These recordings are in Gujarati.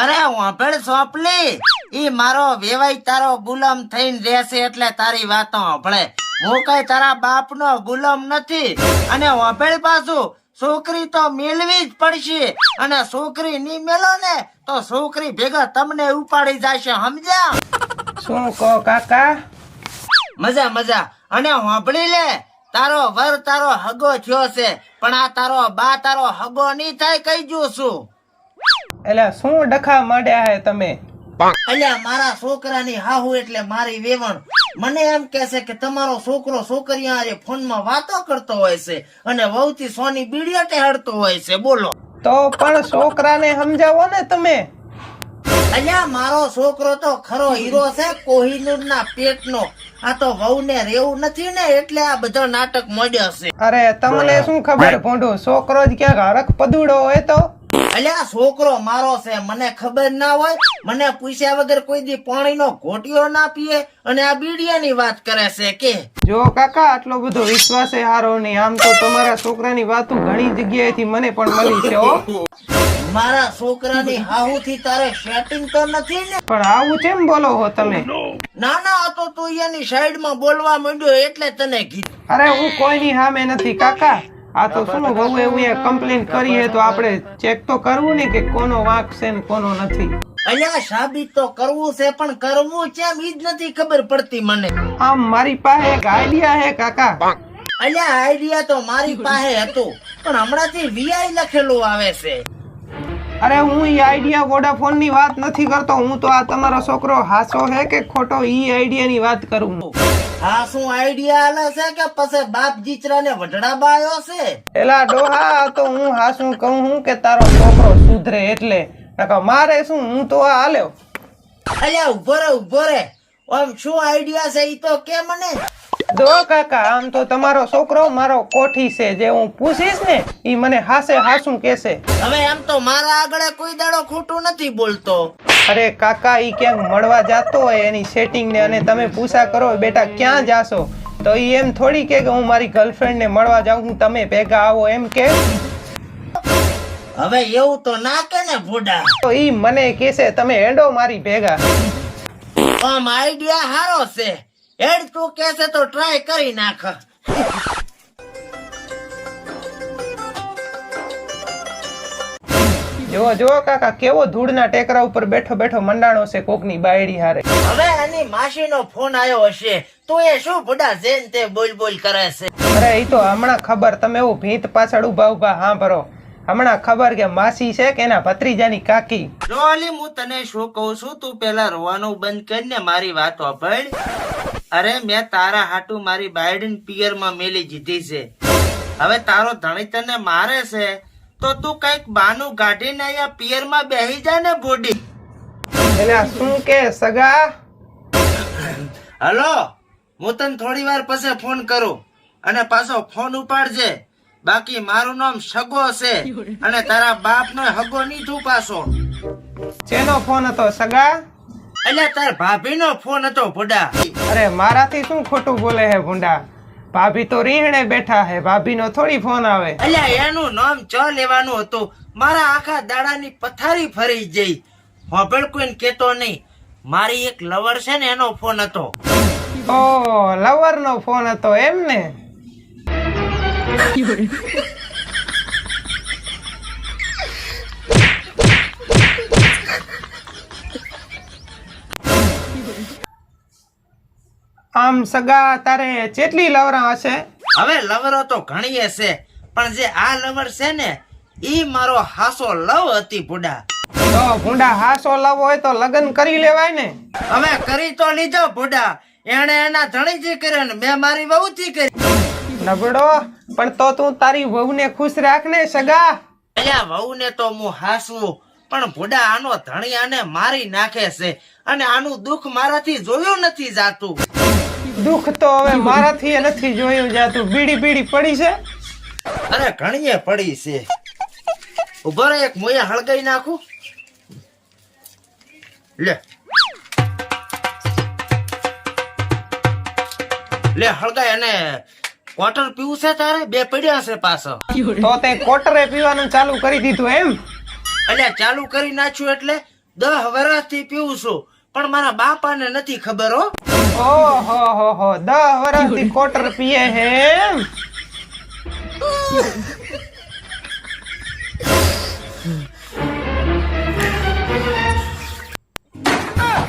અરે વાંભળ સોંપલી. ઈ મારો વેવાઈ તારો ગુલામ થઈને રહેશે એટલે તારી વાતો સાંભળે. હું કઈ તારા બાપનો ગુલામ નથી. અને વાંભળ પાછું છોકરી તો મેળવી જ પડશે. અને છોકરી ની મેલો ને તો છોકરી ભેગા તમને ઉપાડી જશે સમજ્યા? શું કહો કાકા? મજા મજા. અને વાંભળી લે તારો વર તારો હગો થયો છે. પણ આ તારો બા તારો હગો નહીં થાય કઈ જો છું. એટલે શું ડખા માંડ્યા હે તમે? અલ્યા મારા છોકરાની હાહુ એટલે મારી વેવણ. મને એમ કે છે કે તમારો છોકરો છોકરી હારે ફોનમાં વાતો કરતો હોય છે અને વહુથી સોની બીડીઓ ટેહડતો હોય છે. બોલો. તો પણ છોકરાને સમજાવો ને તમે. અલ્યા મારો છોકરો તો ખરો હીરો છે કોહિનૂર ના પેટનો. આ તો વહુને રેવું નથી ને એટલે આ બધો નાટક મળ્યો છે. અરે તમને શું ખબર ભોંડું? છોકરો જ ક્યાંક હરખ પદુડો હોય તો? અલ્યા છોકરો મારો છે મને ખબર ના હોય મને પૂછ્યા વગર કોઈ દી પાણીનો ઘોટિયો ના પીએ અને આ બીડિયાની વાત કરે છે કે. જો કાકા આટલો બધો વિશ્વાસ એ હારો નહીં. આમ તો તમારા છોકરાની વાતો ઘણી જગ્યાએથી મને પણ મળી છે હો. મારા છોકરાની હાહુથી તારે સેટિંગ તો નથી ને? પણ આવું કેમ બોલો હો તમે? ના ના તો તું એની સાઈડમાં બોલવા માંડ્યો એટલે તને કીધું. અરે હું કોઈની સામે નથી કાકા. આ તો શું બહુ એવું કમ્પ્લેન કરી હે તો આપણે ચેક તો કરવું ને કે કોનો વાંક છે ને કોનો નથી. અહીંયા સાબિત તો કરવું છે પણ કરવું કેમ? ઈ જ નથી ખબર પડતી મને. આમ મારી પાસે એક આઈડિયા હે કાકા. અલ્યા આઈડિયા તો મારી પાસે હતો પણ હમણાંથી વીઆઈ લખેલું આવે છે. અરે હું ઈ આઈડિયા વોડાફોનની વાત નથી કરતો હું તો આ તમારો છોકરો હાસો હે કે ખોટો ઈ આઈડિયા ની વાત કરું હા શું આઈડિયા આલે છે કે પછી બાપ જીચરા ને વઢડા બાયો છે? એલા ડોહા તો હું હાસું કહું હું કે તારો છોકરો સુધરે એટલે. નકર મારે શું હું તો આ હાલ્યો. અલ્યા ઊભો રે ઊભો રે. આમ શું આઈડિયા છે ઈ તો કે મને? દો કાકા આમ તો તમારો છોકરો મારો કોઠી છે જે હું પૂછીશ ને ઈ મને હાસે હાસું કેશે હવે આમ તો મારા આગળ કોઈ દાડો ખોટું નથી બોલતો. અરે કાકા ઈ ક્યાંક મળવા જાતો હોય એની સેટિંગ ને અને તમે પૂછા કરો બેટા ક્યાં જાશો? તો ઈ એમ થોડી કે કે હું મારી ગર્લફ્રેન્ડ ને મળવા જાઉં હું તમે ભેગા આવો એમ કે? હવે એવું તો ના કે ને ભૂડા. તો ઈ મને કેસે તમે હેડો મારી ભેગા. આમ આઈડિયા હારો છે. હેડ તું કેસે તો ટ્રાય કરી નાખ. જો જો કાકા કેવો ધૂળના ટેકરા ઉપર બેઠો બેઠો મંડાણો છે કોકની બાયડી હારે. હવે એની માસીનો ફોન આવ્યો હશે. તો એ શું ભૂડા જેન તે બોલ બોલ કરે છે? અરે એ તો હમણાં ખબર તમે એવું ભીત પાછળ ઊભા ઊભા સાંભળો. હમણાં ખબર કે માસી છે કે એના ભત્રીજાની કાકી. રોલી હું તને શું કહું છું તું પેલા રોવાનું બંધ કરીને મારી વાતો સાંભળ. અરે મેં તારા હાટુ મારી બાયડીન પિયરમાં મેલી જીધી છે. હવે તારો ધણી તને મારે છે તો તું કંઈક બાનું કાઢીને અહીંયા પિયરમાં બેહી જા ને બોડી એટલે શું કે સગા? હલો હું તને થોડી વાર પછી ફોન કરું અને પાછો ફોન ઉપાડજે. બાકી મારું નામ સગો છે અને તારા બાપ નો હગો નહીં થું પાછો. શેનો ફોન હતો સગા? એટલે તાર ભાભી નો ફોન હતો ભૂંડા. અરે મારાથી શું ખોટું બોલે હે ભૂંડા? ભાભી તો રીહણે બેઠા હે ભાભીનો થોડી ફોન આવે. એટલે એનું નામ ચ લેવાનું હતું. મારા આખા દાડાની પથારી ફરી જઈ હોબળ કોઈને કેતો નહીં. મારી એક લવર છે ને એનો ફોન હતો. ઓ લવર નો ફોન હતો એમ ને? આમ સગા તારે કેટલી લવરા હશે? હવે લવરો તો ઘણી છે પણ જે આ લવર છે ને ઈ મારો હાસો લવ હતી ભૂડા. તો ભૂંડા હાસો લવ હોય તો લગ્ન કરી લેવાય ને. હવે કરી તો લીધો ભૂડા. એણે એના ધણીજી કર્યો ને મેં મારી વહુથી કરી. નબળો પણ તો તું તારી વહુને ખુશ રાખ ને સગા. અલ્યા વહુને તો હું હાસું પણ ભૂડા આનો ધણી આને મારી નાખે છે અને આનું દુઃખ મારાથી જોયું નથી જાતું. દુઃખ તો હવે મારાથી નથી જોયું જાતું બીડી બીડી પડી છે. અરે ઘણીએ પડી છે. ઊભો રે એક મોયા હળગાઈ નાખું. લે. લે હળગાય અને વોટર પીવું છે તારે? બે પડ્યા છે પાછો તો તે કોટરે પીવાનું ચાલુ કરી દીધું એમ? એટલે ચાલુ કરી નાખ્યું એટલે દહ વર્ષથી પીવું છું. પણ મારા બાપાને નથી ખબર હો. ઓહો હો હો દસ વર્ષથી કોટર પીએ હે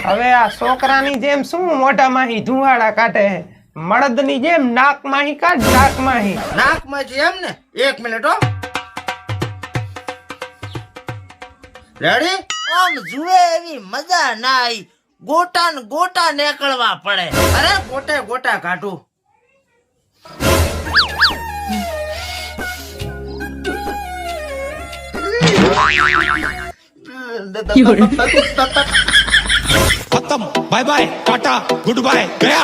હવે આ છોકરાની જેમ શું મોઢામાંથી ધુવાડા કાઢે હે મળદની જેમ નાકમાંથી કાઢ નાકમાં નાકમાંથી એમ ને? એક મિનિટ હો. રેડી આમ જુએ એવી મજા ના આવી ગોટા ને ગોટા નીકળવા પડે. અરે ગોટે ગોટા કાઢું. ખતમ. Bye bye Tata goodbye ગયા